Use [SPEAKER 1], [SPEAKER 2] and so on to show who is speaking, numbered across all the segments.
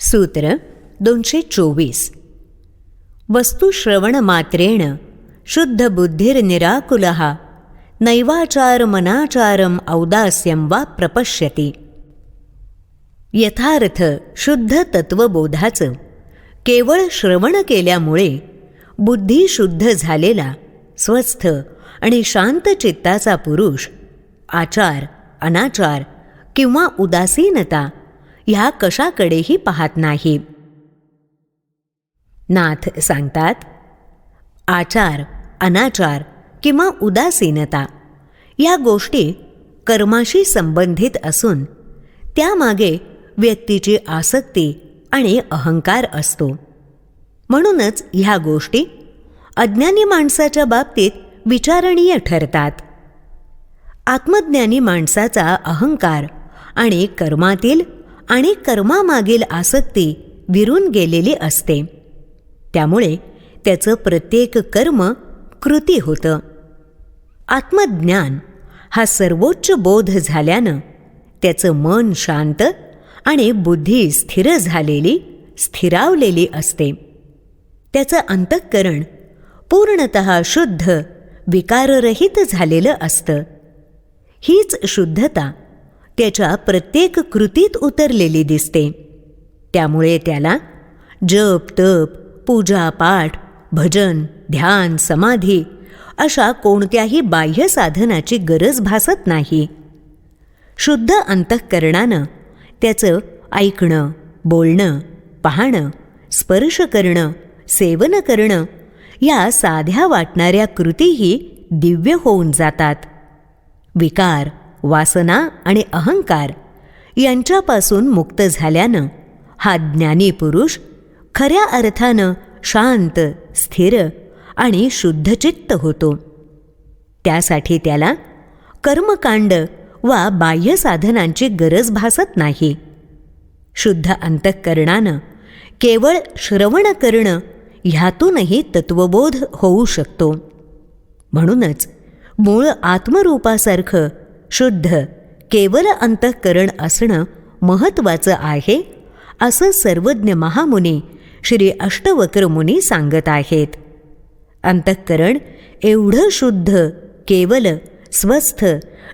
[SPEAKER 1] सूत्र दोनशे चोवीस. वस्तुश्रवणमात्रेण शुद्धबुद्धिर्निराकुलः नैवाचारमनाचारम् औदास्यं वा प्रपश्यति. यथार्थ शुद्ध तत्वबोधाचं केवळ श्रवण केल्यामुळे बुद्धी शुद्ध झालेला स्वस्थ आणि शांत चित्ताचा पुरुष आचार अनाचार किंवा उदासीनता ह्या कशाकडेही पाहत नाही. नाथ सांगतात आचार अनाचार किंवा उदासीनता या गोष्टी कर्माशी संबंधित असून त्यामागे व्यक्तीची आसक्ती आणि अहंकार असतो. म्हणूनच ह्या गोष्टी अज्ञानी माणसाच्या बाबतीत विचारणीय ठरतात. आत्मज्ञानी माणसाचा अहंकार आणि कर्मातील आणि कर्मामागील आसक्ती विरून गेलेली असते. त्यामुळे त्याचं प्रत्येक कर्म कृती होतं. आत्मज्ञान हा सर्वोच्च बोध झाल्यानं त्याचं मन शांत आणि बुद्धी स्थिर झालेली स्थिरावलेली असते. त्याचं अंतःकरण पूर्णत शुद्ध विकाररहित झालेलं असतं. हीच शुद्धता त्याच्या प्रत्येक कृतीत उतरलेली दिसते. त्यामुळे त्याला जप तप पूजा पाठ भजन ध्यान समाधी अशा कोणत्याही बाह्य साधनाची गरज भासत नाही. शुद्ध अंतःकरणानं त्याचं ऐकणं बोलणं पाहणं स्पर्श करणं सेवन करणं या साध्या वाटणाऱ्या कृतीही दिव्य होऊन जातात. विकार वासना आणि अहंकार यांच्यापासून मुक्त झाल्यानं हा ज्ञानी पुरुष खऱ्या अर्थानं शांत स्थिर आणि शुद्धचित्त होतो. त्यासाठी त्याला कर्मकांड वा बाह्य साधनांची गरज भासत नाही. शुद्ध अंतःकरणानं केवळ श्रवण करणं ह्यातूनही तत्वबोध होऊ शकतो. म्हणूनच मूळ आत्मरूपासारखं शुद्ध केवल अंतःकरण असणं महत्त्वाचं आहे असं सर्वज्ञ महामुनी श्री अष्टवक्र मुनी सांगत आहेत. अंतःकरण एवढं शुद्ध केवल स्वस्थ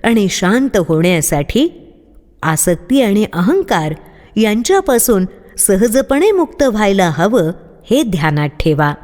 [SPEAKER 1] आणि शांत होण्यासाठी आसक्ती आणि अहंकार यांच्यापासून सहजपणे मुक्त व्हायला हवं हे ध्यानात ठेवा.